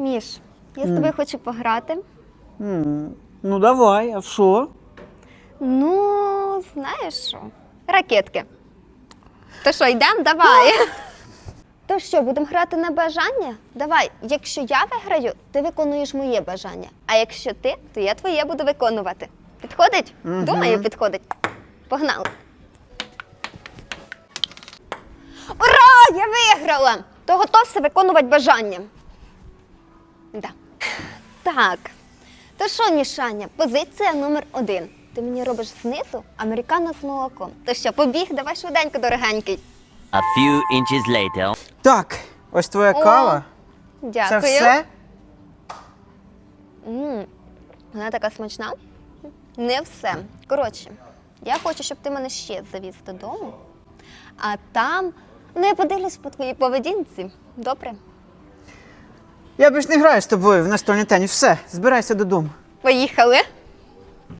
Міш, я з тобою хочу пограти. М, Ну давай, а в що? Ну, знаєш що? Ракетки. То що, йдемо? Давай. То що, будемо грати на бажання? Давай, якщо я виграю, ти виконуєш моє бажання. А якщо ти, то я твоє буду виконувати. Підходить? Мгм. Думаю, підходить. Погнали. Ура! Я виграла! То готовся виконувати бажання. Да. Так. То що, Мішаня, позиція номер один. Ти мені робиш знизу американо з молоком. То що, побіг, давай швиденько, дорогенький. A few inches later. Так, ось твоя О, кава. Дякую. Це все? М, Вона така смачна. Не все. Коротше, я хочу, щоб ти мене ще завіз додому. А там, ну я подивлюсь по твоїй поведінці. Добре? Я більш не граю з тобою в настольний теніс. Все, збирайся додому. Поїхали.